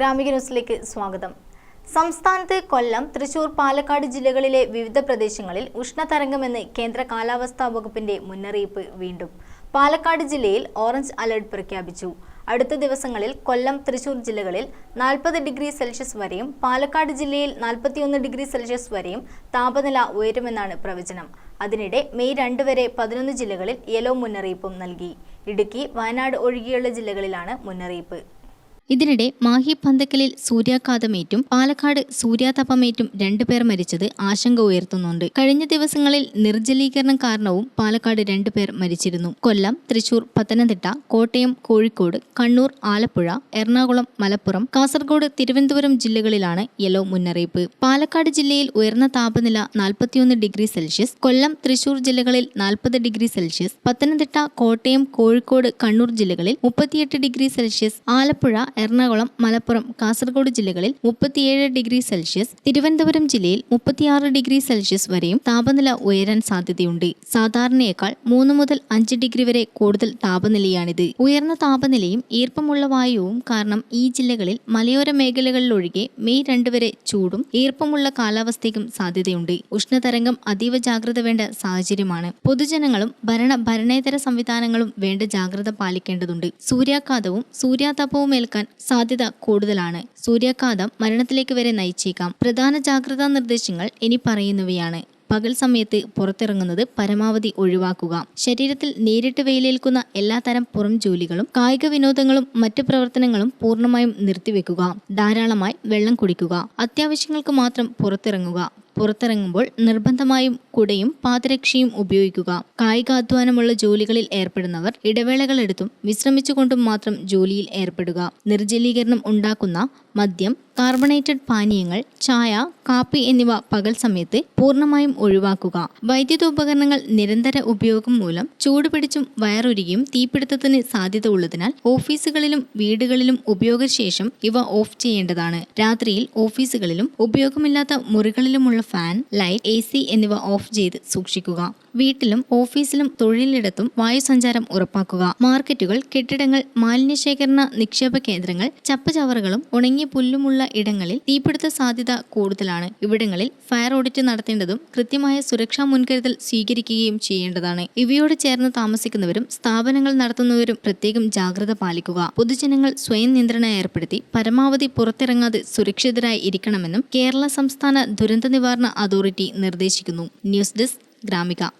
ഗ്രാമിക ന്യൂസിലേക്ക് സ്വാഗതം. സംസ്ഥാനത്ത് കൊല്ലം തൃശൂർ പാലക്കാട് ജില്ലകളിലെ വിവിധ പ്രദേശങ്ങളിൽ ഉഷ്ണതരംഗമെന്ന് കേന്ദ്ര കാലാവസ്ഥാ വകുപ്പിന്റെ മുന്നറിയിപ്പ് വീണ്ടും. പാലക്കാട് ജില്ലയിൽ ഓറഞ്ച് അലർട്ട് പ്രഖ്യാപിച്ചു. അടുത്ത ദിവസങ്ങളിൽ കൊല്ലം തൃശൂർ ജില്ലകളിൽ നാൽപ്പത് ഡിഗ്രി സെൽഷ്യസ് വരെയും പാലക്കാട് ജില്ലയിൽ നാൽപ്പത്തിയൊന്ന് ഡിഗ്രി സെൽഷ്യസ് വരെയും താപനില ഉയരുമെന്നാണ് പ്രവചനം. അതിനിടെ മെയ് രണ്ട് വരെ പതിനൊന്ന് ജില്ലകളിൽ യെല്ലോ മുന്നറിയിപ്പും നൽകി. ഇടുക്കി വയനാട് ഒഴികെയുള്ള ജില്ലകളിലാണ് മുന്നറിയിപ്പ്. ഇതിനിടെ മാഹി പന്തക്കലിൽ സൂര്യാഘാതമേറ്റും പാലക്കാട് സൂര്യാതപമേറ്റും രണ്ടുപേർ മരിച്ചത് ആശങ്ക ഉയർത്തുന്നുണ്ട്. കഴിഞ്ഞ ദിവസങ്ങളിൽ നിർജലീകരണം കാരണവും പാലക്കാട് രണ്ടുപേർ മരിച്ചിരുന്നു. കൊല്ലം തൃശൂർ പത്തനംതിട്ട കോട്ടയം കോഴിക്കോട് കണ്ണൂർ ആലപ്പുഴ എറണാകുളം മലപ്പുറം കാസർഗോഡ് തിരുവനന്തപുരം ജില്ലകളിലാണ് യെല്ലോ മുന്നറിയിപ്പ്. പാലക്കാട് ജില്ലയിൽ ഉയർന്ന താപനില നാൽപ്പത്തിയൊന്ന് ഡിഗ്രി സെൽഷ്യസ് കൊല്ലം തൃശൂർ ജില്ലകളിൽ നാൽപ്പത് ഡിഗ്രി സെൽഷ്യസ് പത്തനംതിട്ട കോട്ടയം കോഴിക്കോട് കണ്ണൂർ ജില്ലകളിൽ മുപ്പത്തിയെട്ട് ഡിഗ്രി സെൽഷ്യസ് ആലപ്പുഴ എറണാകുളം മലപ്പുറം കാസർഗോഡ് ജില്ലകളിൽ മുപ്പത്തിയേഴ് ഡിഗ്രി സെൽഷ്യസ് തിരുവനന്തപുരം ജില്ലയിൽ മുപ്പത്തിയാറ് ഡിഗ്രി സെൽഷ്യസ് വരെയും താപനില ഉയരാൻ സാധ്യതയുണ്ട്. സാധാരണയേക്കാൾ മൂന്ന് മുതൽ അഞ്ച് ഡിഗ്രി വരെ കൂടുതൽ താപനിലയാണിത്. ഉയർന്ന താപനിലയും ഈർപ്പമുള്ള വായുവും കാരണം ഈ ജില്ലകളിൽ മലയോര മേഖലകളിലൊഴികെ മെയ് രണ്ട് വരെ ചൂടും ഈർപ്പമുള്ള കാലാവസ്ഥയ്ക്കും സാധ്യതയുണ്ട്. ഉഷ്ണതരംഗം അതീവ ജാഗ്രത വേണ്ട സാഹചര്യമാണ്. പൊതുജനങ്ങളും ഭരണ ഭരണേതര സംവിധാനങ്ങളും വേണ്ട ജാഗ്രത പാലിക്കേണ്ടതുണ്ട്. സൂര്യാഘാതവും സൂര്യാതപവും ഏൽക്കാൻ സാധ്യത കൂടുതലാണ്. സൂര്യാഘാതം മരണത്തിലേക്ക് വരെ നയിച്ചേക്കാം. പ്രധാന ജാഗ്രതാ നിർദ്ദേശങ്ങൾ ഇനി പറയുന്നവയാണ്. പകൽ സമയത്ത് പുറത്തിറങ്ങുന്നത് പരമാവധി ഒഴിവാക്കുക. ശരീരത്തിൽ നേരിട്ട് വെയിലേൽക്കുന്ന എല്ലാ തരം പുറം ജോലികളും കായിക വിനോദങ്ങളും മറ്റു പ്രവർത്തനങ്ങളും പൂർണമായും നിർത്തിവെക്കുക. ധാരാളമായി വെള്ളം കുടിക്കുക. അത്യാവശ്യങ്ങൾക്ക് മാത്രം പുറത്തിറങ്ങുക. പുറത്തിറങ്ങുമ്പോൾ നിർബന്ധമായും കുടയും പാദരക്ഷയും ഉപയോഗിക്കുക. കായികാധ്വാനമുള്ള ജോലികളിൽ ഏർപ്പെടുന്നവർ ഇടവേളകളെടുത്തും വിശ്രമിച്ചുകൊണ്ടും മാത്രം ജോലിയിൽ ഏർപ്പെടുക. നിർജലീകരണം ഉണ്ടാക്കുന്ന മദ്യം കാർബണേറ്റഡ് പാനീയങ്ങൾ ചായ കാപ്പി എന്നിവ പകൽ സമയത്ത് പൂർണമായും ഒഴിവാക്കുക. വൈദ്യുതോപകരണങ്ങൾ നിരന്തര ഉപയോഗം മൂലം ചൂടുപിടിച്ചും വയറുരുകിയും തീപിടുത്തത്തിന് സാധ്യത ഉള്ളതിനാൽ ഓഫീസുകളിലും വീടുകളിലും ഉപയോഗശേഷം ഇവ ഓഫ് ചെയ്യേണ്ടതാണ്. രാത്രിയിൽ ഓഫീസുകളിലും ഉപയോഗമില്ലാത്ത മുറികളിലുമുള്ള ഫാൻ ലൈറ്റ് എ എന്നിവ ഓഫ് ചെയ്ത് സൂക്ഷിക്കുക. വീട്ടിലും ഓഫീസിലും തൊഴിലിടത്തും വായുസഞ്ചാരം ഉറപ്പാക്കുക. മാർക്കറ്റുകൾ കെട്ടിടങ്ങൾ മാലിന്യശേഖരണ നിക്ഷേപ കേന്ദ്രങ്ങൾ ചപ്പുചവറുകളും ഉണങ്ങിയ പുല്ലുമുള്ള ഇടങ്ങളിൽ തീപിടുത്ത സാധ്യത കൂടുതലാണ്. ഇവിടങ്ങളിൽ ഫയർ ഓഡിറ്റ് നടത്തേണ്ടതും കൃത്യമായ സുരക്ഷാ മുൻകരുതൽ സ്വീകരിക്കുകയും ചെയ്യേണ്ടതാണ്. ഇവയോട് ചേർന്ന് താമസിക്കുന്നവരും സ്ഥാപനങ്ങൾ നടത്തുന്നവരും പ്രത്യേകം ജാഗ്രത പാലിക്കുക. പൊതുജനങ്ങൾ സ്വയം നിയന്ത്രണം ഏർപ്പെടുത്തി പരമാവധി പുറത്തിറങ്ങാതെ സുരക്ഷിതരായി ഇരിക്കണമെന്നും കേരള സംസ്ഥാന ദുരന്ത നിവാരണ അതോറിറ്റി നിർദ്ദേശിക്കുന്നു. News desk Gramika.